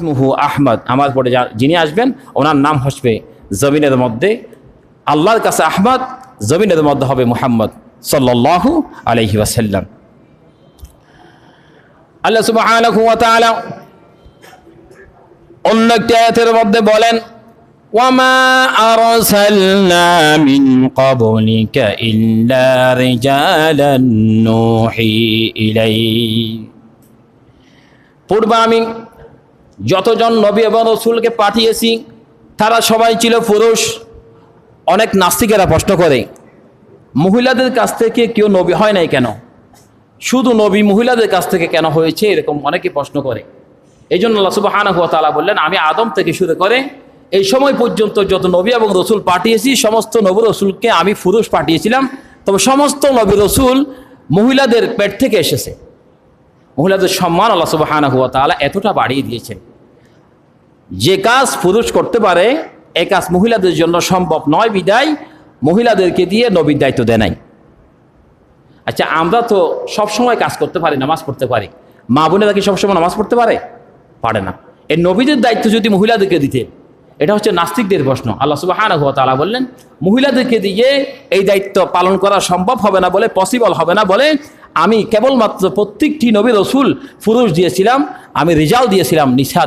ইসমুহু আহমদ আমার পরে যিনি আসবেন, ওনার নাম হসবে জমিনের মধ্যে আল্লাহর কাছে আহমদ, জমিনের মধ্যে হবে মুহাম্মদ সাল্লাল্লাহু আলাইহি ওয়াসাল্লাম। আল্লাহ তাআলা অন্য একটি আয়াতের মধ্যে বলেন পূর্বে আমি যতজন নবী এবং রসুলকে পাঠিয়েছি, তারা সবাই ছিল পুরুষ। অনেক নাস্তিকেরা প্রশ্ন করে, মহিলাদের কাছ থেকে কেউ নবী হয় নাই কেন? শুধু নবী মহিলাদের কাছ থেকে কেন হয়েছে? এরকম অনেকে প্রশ্ন করে। এই জন্য আল্লাহ সুবহানাহু ওয়া তাআলা বললেন, আমি আদম থেকে শুরু করে এই সময় পর্যন্ত যত নবী এবং রসুল পাঠিয়েছি, সমস্ত নবী রসুলকে আমি পুরুষ পাঠিয়েছিলাম। তবে সমস্ত নবী রসুল মহিলাদের পেট থেকে এসেছে। মহিলাদের সম্মান আল্লাহ সুবহানাহু ওয়া তাআলা এতটা বাড়িয়ে দিয়েছেন। যে কাজ পুরুষ করতে পারে, এ কাজ মহিলাদের জন্য সম্ভব নয় বিদায়। মহিলাদেরকে দিয়ে নবীর দায়িত্ব দেয় নাই। আচ্ছা আমরা তো সব সময় কাজ করতে পারি, নামাজ পড়তে পারি। মা বোনেরা কি সবসময় নামাজ পড়তে পারে? পারে না। এই নবীদের দায়িত্ব যদি মহিলাদেরকে দিতেন এটা হচ্ছে নাস্তিকদের প্রশ্ন। আল্লাহ সুবহানাহু ওয়া তাআলা বললেন, মহিলাদেরকে দিয়ে এই দায়িত্ব পালন করা সম্ভব হবে না বলে পসিবল হবে না বলে আমি কেবলমাত্র প্রত্যেকটি নবী রসুল পুরুষ দিয়েছিলাম, আমি রেজাল্ট দিয়েছিলাম, নিশা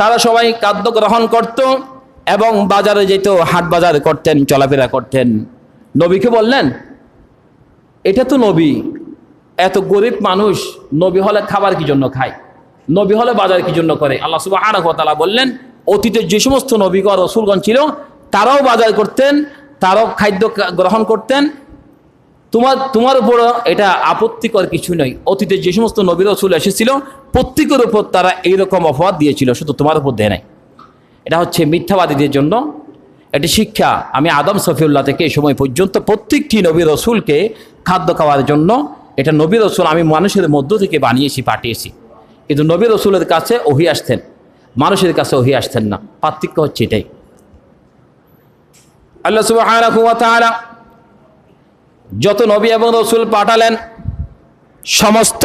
তারা সবাই খাদ্য গ্রহণ করত এবং বাজারে যেত, হাট বাজার করতেন, চলাফেরা করতেন। নবীকে বললেন, এটা তো নবী। এত গরিব মানুষ, নবী হলে খাবার কি জন্য খায়? নবী হলে বাজার কি জন্য করে? আল্লাহ সুবাহ তালা বললেন অতীতের যে সমস্ত নবীগণ, রসুলগণ ছিল, তারাও বাজার করতেন, তারাও খাদ্য গ্রহণ করতেন তোমার তোমার উপর এটা আপত্তিকর কিছু নয়। অতীতে যে সমস্ত নবী রসুল এসেছিল, প্রত্যেকের উপর তারা এইরকম অপবাদ দিয়েছিল, শুধু তোমার উপর দেয় নাই। এটা হচ্ছে মিথ্যাবাদীদের জন্য। এটি শিক্ষা। আমি আদম সফিউল্লাহ থেকে এই সময় পর্যন্ত প্রত্যেকটি নবী রসুলকে খাদ্য খাওয়ার জন্য এটা নবী রসুল আমি মানুষের মধ্য থেকে বানিয়েছি, পাঠিয়েছি। কিন্তু নবী রসুলের কাছে ওহি আসতেন। মানুষের কাছে ওহি আসতেন না। পার্থক্য হচ্ছে এটাই। আল্লাহ তাআলা যত নবী এবং রসুল পাঠালেন সমস্ত